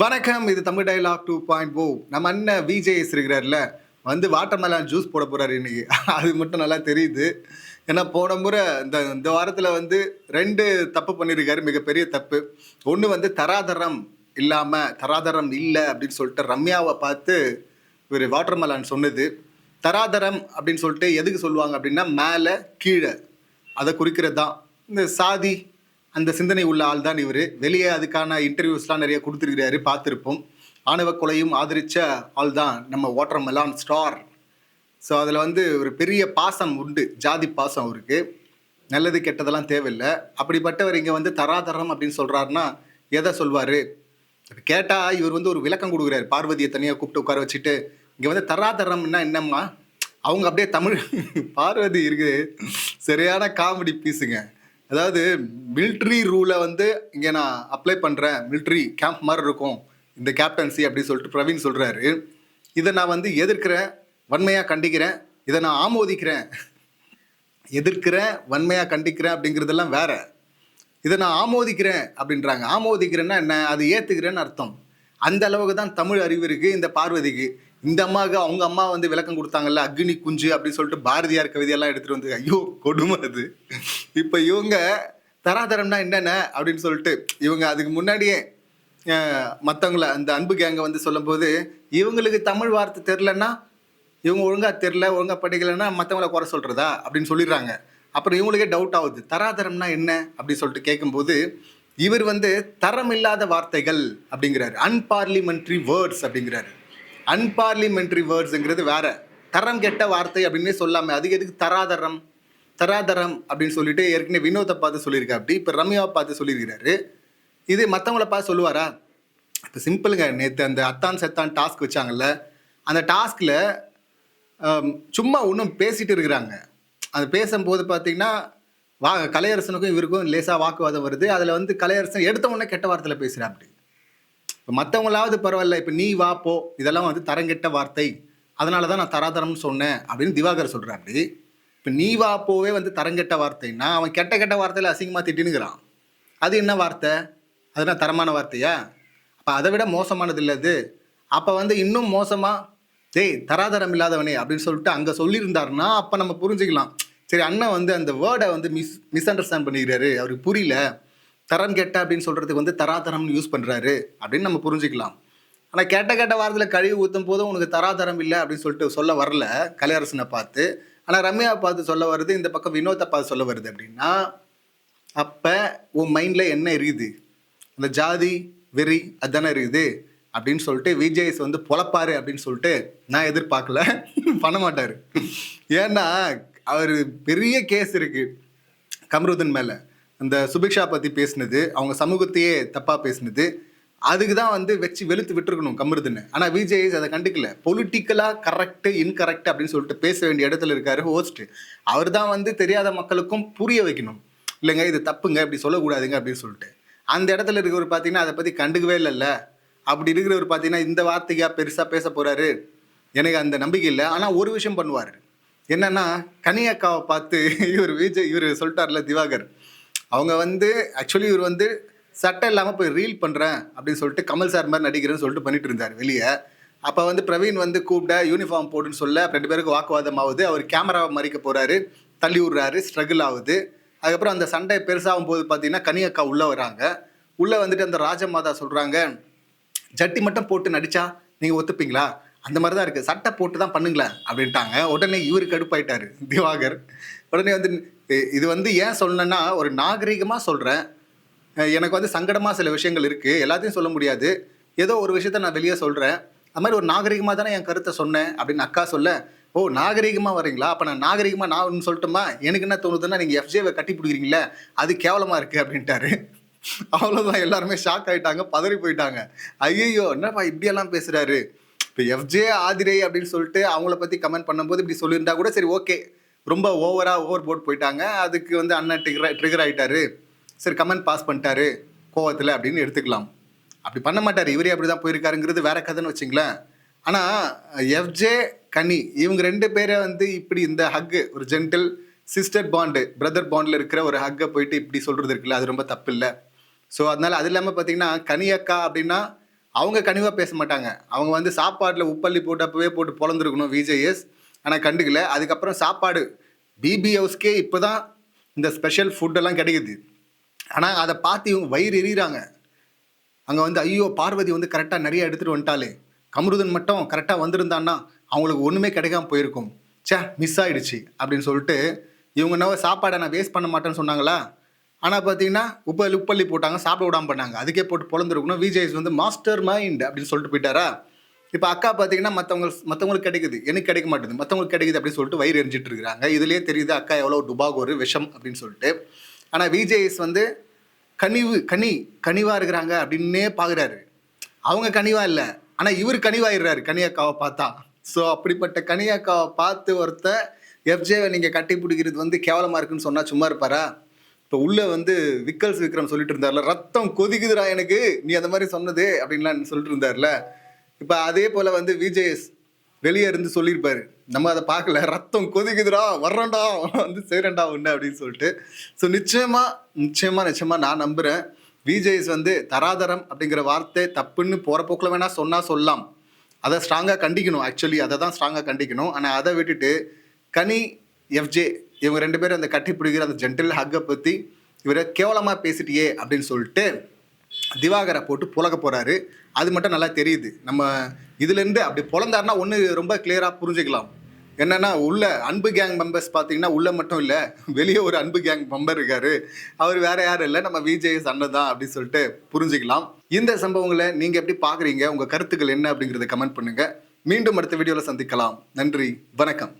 வணக்கம் இது Tamil dialogue two point O நம்ம அண்ணன் விஜேஎஸ் இருக்கிறார்ல வந்து வாட்டர்மெலான் ஜூஸ் போட போறாரு இன்னைக்கு. அது மட்டும் நல்லா தெரியுது. ஏன்னா போன முறை இந்த இந்த வாரத்தில் வந்து ரெண்டு தப்பு பண்ணியிருக்காரு மிகப்பெரிய தப்பு. ஒன்று வந்து தராதரம் இல்லாமல் தராதரம் இல்லை அப்படின்னு சொல்லிட்டு ரம்யாவை பார்த்து இவர் வாட்டர்மெலான் சொன்னது. தராதரம் அப்படின்னு சொல்லிட்டு எதுக்கு சொல்லுவாங்க அப்படின்னா மேலே கீழே. அதை குறிக்கிறது தான் இந்த சாதி அந்த சிந்தனை உள்ள ஆள் தான் இவர். வெளியே அதுக்கான இன்டர்வியூஸ்லாம் நிறைய கொடுத்துருக்கிறாரு பார்த்துருப்போம். ஆணவ கொலையும் ஆதரிச்ச ஆள் தான் நம்ம வாட்டர் மெலான் ஸ்டார் ஸோ அதில் வந்து ஒரு பெரிய பாசம் உண்டு. ஜாதி பாசம் அவருக்கு. நல்லது கெட்டதெல்லாம் தேவையில்லை. அப்படிப்பட்டவர் இங்கே வந்து தராதரம் அப்படின்னு சொல்கிறாருன்னா எதை சொல்வார்? கேட்டால் இவர் வந்து ஒரு விளக்கம் கொடுக்குறாரு. பார்வதியை தனியாக கூப்பிட்டு உட்கார வச்சுட்டு இங்கே வந்து தராதரம்னா என்னம்மா? அவங்க அப்படியே தமிழ் பார்வதி இருக்குது. சரியான காமெடி பீஸுங்க அதாவது மிலிட்ரி ரூலை வந்து இங்கே நான் அப்ளை பண்ணுறேன் மிலிட்ரி கேம்ப் மாதிரி இருக்கும். இந்த கேப்டன்சி அப்படின்னு சொல்லிட்டு பிரவீன் சொல்கிறாரு இதை நான் வந்து எதிர்க்கிறேன் வன்மையாக கண்டிக்கிறேன். இதை நான் ஆமோதிக்கிறேன். எதிர்க்கிறேன் வன்மையாக கண்டிக்கிறேன் அப்படிங்கிறதெல்லாம் வேற. இதை நான் ஆமோதிக்கிறேன் அப்படின்றாங்க. ஆமோதிக்கிறேன்னா என்ன? அது ஏற்றுக்கிறேன்னு அர்த்தம். அந்த அளவுக்கு தான் தமிழ் அறிவு இருக்குது இந்த பார்வதிக்கு. இந்த அம்மாவுக்கு அவங்க அம்மா வந்து விளக்கம் கொடுத்தாங்கல்ல அக்னி குஞ்சு அப்படின்னு சொல்லிட்டு பாரதியார் கவிதையெல்லாம் எடுத்துகிட்டு வந்து ஐயோ கொடுமை அது. இப்போ இவங்க தராதரம்னா என்னென்ன அப்படின்னு சொல்லிட்டு இவங்க அதுக்கு முன்னாடியே மற்றவங்கள அந்த அன்பு கேங்கை வந்து சொல்லும்போது இவங்களுக்கு தமிழ் வார்த்தை தெரிலன்னா இவங்க ஒழுங்காக தெரில ஒழுங்காக படிக்கலைன்னா மற்றவங்கள குறை சொல்கிறதா அப்படின்னு சொல்லிடுறாங்க. அப்புறம் இவங்களுக்கே டவுட் ஆகுது. தராதரம்னா என்ன அப்படின்னு சொல்லிட்டு கேட்கும்போது இவர் வந்து தரம் இல்லாத வார்த்தைகள் அப்படிங்கிறாரு. அன்பார்லிமெண்ட்ரி வேர்ட்ஸ் அப்படிங்கிறாரு. அன்பார்லிமெண்ட்ரி வேர்ட்ஸுங்கிறது வேற. தரம் கெட்ட வார்த்தை அப்படின்னே சொல்லாமல் அதுக்கு எதுக்கு தராதரம்? தராதரம் அப்படின்னு சொல்லிட்டு ஏற்கனவே வினோத்தை பார்த்து சொல்லியிருக்கா அப்படி இப்போ ரம்யாவை பார்த்து சொல்லியிருக்கிறாரு. இது மற்றவங்கள பார்த்து சொல்லுவாரா? இப்போ சிம்பிளுங்க நேற்று அந்த அத்தான் செத்தான் டாஸ்க் வச்சாங்கல்ல அந்த டாஸ்கில் சும்மா ஒன்றும் பேசிகிட்டு இருக்கிறாங்க. அது பேசும்போது பார்த்தீங்கன்னா வா கலையரசனுக்கும் இவருக்கும் லேசாக வாக்குவாதம் வருது. அதில் வந்து கலையரசன் எடுத்த உடனே கெட்ட வார்த்தையில் பேசுகிறா அப்படி. இப்போ மற்றவங்களாவது பரவாயில்ல இப்போ நீ வா போ. இதெல்லாம் வந்து தரங்கெட்ட வார்த்தை. அதனால தான் நான் தராதரம்னு சொன்னேன் அப்படின்னு திவாகர் சொல்கிறேன் அப்படி இப்போ நீ வா போவே வந்து தரங்கெட்ட வார்த்தைன்னா அவன் கெட்ட கெட்ட வார்த்தையில் அசிங்கமாக திட்டினுங்கிறான் அது என்ன வார்த்தை? அதுனா தரமான வார்த்தையா? அப்போ அதை விட மோசமானது இல்லை அது. அப்போ வந்து இன்னும் மோசமாக டேய் தராதரம் இல்லாதவனே அப்படின்னு சொல்லிட்டு அங்கே சொல்லியிருந்தாருன்னா அப்போ நம்ம புரிஞ்சுக்கலாம். சரி அண்ணன் வந்து அந்த வேர்டை வந்து மிஸ் மிஸ் அண்டர்ஸ்டாண்ட் பண்ணிக்கிறாரு. அவருக்கு புரியல. தரம் கெட்ட அப்படின்னு சொல்கிறதுக்கு வந்து தராதரம்னு யூஸ் பண்ணுறாரு அப்படின்னு நம்ம புரிஞ்சுக்கலாம். ஆனால் கெட்ட கெட்ட வாரத்தில் கழுவி ஊற்றும் போதும் உனக்கு தராதரம் இல்லை அப்படின்னு சொல்லிட்டு சொல்ல வரல கலையரசனை பார்த்து. ஆனால் ரம்யா பார்த்து சொல்ல வருது இந்த பக்கம் வினோத்தை பார்த்து சொல்ல வருது அப்படின்னா அப்போ உன் மைண்டில் என்ன இருக்குது? அந்த ஜாதி வெறி அதுதானே இருக்குது? அப்படின்னு சொல்லிட்டு விஜேஎஸ் வந்து பொழப்பாரு அப்படின்னு சொல்லிட்டு நான் எதிர்பார்க்கல. பண்ண மாட்டார். ஏன்னா அவர் பெரிய கேஸ் இருக்கு. கம்ருதன் மேலே. அந்த சுபிக்ஷா பற்றி பேசினது அவங்க சமூகத்தையே தப்பாக பேசினது அதுக்கு தான் வந்து வச்சு வெளுத்து விட்டுருக்கணும் கம்ருதன் ஆனால் விஜேஎஸ் அதை கண்டுக்கல. பொலிட்டிக்கலாக கரெக்டு இன்கரெக்ட் அப்படின்னு சொல்லிட்டு பேச வேண்டிய இடத்துல இருக்காரு ஹோஸ்ட் அவர் தான் வந்து தெரியாத மக்களுக்கும் புரிய வைக்கணும். இல்லைங்க இது தப்புங்க இப்படி சொல்லக்கூடாதுங்க அப்படின்னு சொல்லிட்டு. அந்த இடத்துல இருக்கிறவர் பார்த்தீங்கன்னா அதை பற்றி கண்டுக்கவே இல்லைல்ல. அப்படி இருக்கிறவர் பார்த்தீங்கன்னா இந்த வார்த்தையாக பெருசாக பேச போகிறாரு எனக்கு அந்த நம்பிக்கை இல்லை. ஆனால் ஒரு விஷயம் பண்ணுவார். என்னன்னா கனியக்காவை பார்த்து இவர் விஜய் இவர் சொல்லிட்டார்ல திவாகர். அவங்க வந்து ஆக்சுவலி இவர் வந்து சட்டை இல்லாமல் போய் ரீல் பண்ணுறேன் அப்படின்னு சொல்லிட்டு கமல் சார் மாதிரி நடிக்கிறேன்னு சொல்லிட்டு பண்ணிட்டு இருந்தார் வெளியே. அப்போ வந்து பிரவீன் வந்து கூப்பிட யூனிஃபார்ம் போடுன்னு சொல்ல ரெண்டு பேருக்கு வாக்குவாதம் ஆகுது. அவர் கேமராவை மறிக்க போகிறாரு தள்ளி விடுறாரு ஸ்ட்ரகிள் ஆகுது. அதுக்கப்புறம் அந்த சண்டை பெருசாகும் போது பார்த்தீங்கன்னா கனியக்கா உள்ளே வராங்க. உள்ளே வந்துட்டு அந்த ராஜமாதா சொல்கிறாங்க ஜட்டி மட்டும் போட்டு நடித்தா நீங்கள் ஒத்துப்பீங்களா? அந்த மாதிரி தான் இருக்குது சட்டை போட்டு தான் பண்ணுங்களேன் அப்படின்ட்டாங்க. உடனே இவர் கடுப்பாயிட்டாரு திவாகர். உடனே வந்து இது வந்து ஏன் சொல்லணும்னா ஒரு நாகரிகமாக சொல்கிறேன் எனக்கு வந்து சங்கடமாக சில விஷயங்கள் இருக்குது எல்லாத்தையும் சொல்ல முடியாது. ஏதோ ஒரு விஷயத்த நான் வெளியே சொல்கிறேன் அது மாதிரி ஒரு நாகரிகமாக தானே என் கருத்தை சொன்னேன் அப்படின்னு அக்கா சொல்ல ஓ நாகரிகமாக வரீங்களா அப்போ நான் நாகரிகமாக நான் ஒன்று சொல்லட்டுமா? எனக்கு என்ன தோணுதுன்னா நீங்கள் எஃப்ஜேவை கட்டி பிடிக்கிறீங்களே அது கேவலமாக இருக்குது அப்படின்ட்டாரு. அவ்வளோதான் எல்லாருமே ஷாக் ஆகிட்டாங்க பதறி போயிட்டாங்க. ஐயோ என்னப்பா இப்படியெல்லாம் பேசுகிறாரு இப்போ எஃப்ஜே ஆதிரை அப்படின்னு சொல்லிட்டு அவங்கள பற்றி கமெண்ட் பண்ணும்போது இப்படி சொல்லியிருந்தா கூட சரி ஓகே ரொம்ப ஓவராக ஓவர் போட் போயிட்டாங்க. அதுக்கு வந்து அண்ணன் ட்ரிகர் ட்ரிகர் ஆயிட்டாரு. சரி கமெண்ட் பாஸ் பண்ணிட்டாரு கோவத்தில் அப்படின்னு எடுத்துக்கலாம். அப்படி பண்ண மாட்டார். இவரே அப்படி தான் போயிருக்காருங்கிறது வேற கதைன்னு வச்சுங்களேன். ஆனால் எஃப்ஜே கனி இவங்க ரெண்டு பேரை வந்து இப்படி இந்த ஹக்கு ஒரு ஜென்டில் சிஸ்டர் பாண்டு பிரதர் பாண்டில் இருக்கிற ஒரு ஹக்கை போயிட்டு இப்படி சொல்கிறது இருக்குல்ல அது ரொம்ப தப்பு இல்லை ஸோ அதனால அது இல்லாமல் பார்த்தீங்கன்னா கனி அக்கா அப்படின்னா அவங்க கனிவாக பேச மாட்டாங்க. அவங்க வந்து சாப்பாட்டில் உப்பள்ளி போட்டு போட்டு பொழந்துருக்கணும் விஜேஎஸ் ஆனால் கண்டுக்கல. அதுக்கப்புறம் சாப்பாடு பிபி ஹவுஸ்க்கே இப்போ தான் இந்த ஸ்பெஷல் ஃபுட்டெல்லாம் கிடைக்குது. ஆனால் அதை பார்த்து இவங்க வயிறு எறிகிறாங்க அங்கே வந்து ஐயோ பார்வதி வந்து கரெக்டாக நிறைய எடுத்துகிட்டு வந்துட்டாலே கமருதன் மட்டும் கரெக்டாக வந்திருந்தான்னா அவங்களுக்கு ஒன்றுமே கிடைக்காம போயிருக்கும். ச்சே மிஸ் ஆகிடுச்சு அப்படின்னு சொல்லிட்டு இவங்க என்ன சாப்பாடை நான் வேஸ்ட் பண்ண மாட்டேன்னு சொன்னாங்களா? ஆனால் பார்த்தீங்கன்னா உப்ப உப்பள்ளி போட்டாங்க சாப்பிட விடாம பண்ணாங்க. அதுக்கே போட்டு பொழந்துருக்கணும். விஜய்ஸ் வந்து மாஸ்டர் மைண்ட் அப்படின்னு சொல்லிட்டு போயிட்டாரா? இப்போ அக்கா பார்த்தீங்கன்னா மற்றவங்க மற்றவங்களுக்கு கிடைக்குது. எனக்கு கிடைக்க மாட்டேது மற்றவங்களுக்கு கிடைக்குது அப்படின்னு சொல்லிட்டு வயிறு எரிஞ்சிட்டு இருக்கிறாங்க. இதுலேயே தெரியுது அக்கா எவ்வளோ டுபாகோரு விஷம் அப்படின்னு சொல்லிட்டு. ஆனால் விஜய்ஸ் வந்து கனிவு கனி கனிவாக இருக்கிறாங்க அப்படின்னே பார்க்குறாரு அவங்க கனிவாக இல்லை. ஆனால் இவர் கனிவாயிடுறாரு கனியாக்காவை பார்த்தா. ஸோ அப்படிப்பட்ட கனியாக்காவை பார்த்து ஒருத்தர் எஃப்ஜேவை நீங்கள் கட்டி பிடிக்கிறது வந்து கேவலமாக இருக்குன்னு சொன்னால் சும்மா இருப்பாரா? இப்போ உள்ள வந்து விக்கல்ஸ் விக்ரம் சொல்லிட்டு இருந்தார்ல ரத்தம் கொதிக்குதுடா எனக்கு நீ அந்த மாதிரி சொன்னது அப்படின்லாம் சொல்லிட்டு இருந்தார்ல. இப்போ அதே போல் வந்து விஜேஎஸ் வெளியே இருந்து சொல்லியிருப்பாரு நம்ம அதை பார்க்கல ரத்தம் கொதிக்குதுடா வர்றேன்டா வந்து செய்கிறேன்டா ஒன்று அப்படின்னு சொல்லிட்டு. ஸோ நிச்சயமா நிச்சயமா நிச்சயமா நான் நம்புகிறேன் விஜேஎஸ் வந்து தராதரம் அப்படிங்கிற வார்த்தை தப்புன்னு போகிற போக்கில் வேணால் சொன்னால் சொல்லலாம். அதை ஸ்ட்ராங்காக கண்டிக்கணும் ஆக்சுவலி அதை தான் ஸ்ட்ராங்காக கண்டிக்கணும். ஆனால் அதை விட்டுட்டு கனி எஃப்ஜே இவங்க ரெண்டு பேரும் அந்த கட்டி பிடிக்கிற அந்த ஜென்டில் ஹக்கை பற்றி இவரை கேவலமாக பேசிட்டியே அப்படின்னு சொல்லிட்டு திவாகரை போட்டு புலக போகிறாரு அது மட்டும் நல்லா தெரியுது. நம்ம இதுலேருந்து அப்படி பிறந்தாருன்னா ஒன்று ரொம்ப கிளியராக புரிஞ்சுக்கலாம். என்னென்னா உள்ள அன்பு கேங் மெம்பர்ஸ் பார்த்தீங்கன்னா உள்ளே மட்டும் இல்லை வெளியே ஒரு அன்பு கேங் மெம்பர் இருக்கார். அவர் வேறு யாரும் இல்லை நம்ம விஜய் அண்ணன் தான் அப்படின்னு சொல்லிட்டு புரிஞ்சுக்கலாம். இந்த சம்பவங்களை நீங்கள் எப்படி பார்க்குறீங்க உங்கள் கருத்துக்கள் என்ன அப்படிங்கிறத கமெண்ட் பண்ணுங்கள் மீண்டும் அடுத்த வீடியோவில் சந்திக்கலாம். நன்றி வணக்கம்.